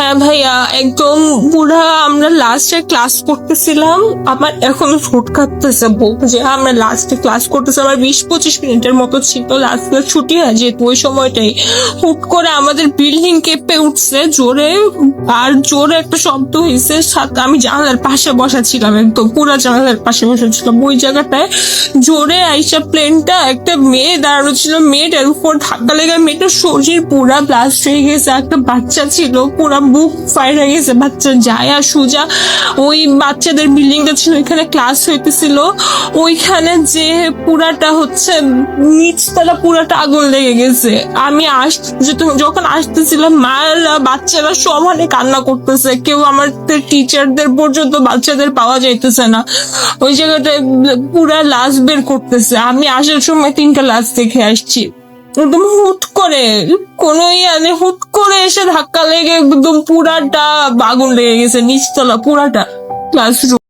হ্যাঁ ভাইয়া, একদম পুরা আমরা লাস্টে ক্লাস করতেছিলাম আমার এখনও ঠোঁট কাঁপতেছে বুক যে আমরা লাস্টে ক্লাস করতেছি, আমার বিশ পঁচিশ মিনিটের মতো ছিল লাস্ট ছুটি হয় যেহেতু ওই সময়টাই। হুট করে আমাদের বিল্ডিং কেঁপে উঠছে, জোরে, আর জোরে একটা শব্দ হয়েছে সাথে আমি জানালার পাশে বসা ছিলাম একদম, পুরা জানালার পাশে বসা ছিলাম ওই জায়গাটায় জোরে আইসা প্লেনটা একটা মেয়ে দাঁড়ানো ছিল, মেয়েটার উপর ধাক্কা লেগে মেয়েটার শরীর পুরা ব্লাস্ট হয়ে গেছে, একটা বাচ্চা ছিল, পুরা বুক হয়ে গেছে বাচ্চা যায় আর ওই বাচ্চাদের বিল্ডিংটা ছিল ওইখানে ক্লাস হইতেছিল। ওইখানে যে পুরাটা হচ্ছে, নিচতলা পুরাটা আগুন লেগে গেছে। আমি আস যখন আসতেছিলাম, মায়েরা, বাচ্চারা সমানে কান্না করতেছে। কেউ আমার টিচারদের পর্যন্ত বাচ্চাদের পাওয়া যাইতেছে না। ওই জায়গাটায় পুরা লাশ বের করতেছে। আমি আসার সময় তিনটা লাশ দেখে আসছি। একদম হুট করে, কোনো ইয়ানে হুট করে এসে ধাক্কা লেগে একদম পুরাটা আগুন লেগে গেছে, নিচতলা পুরাটা। ক্লাসরুম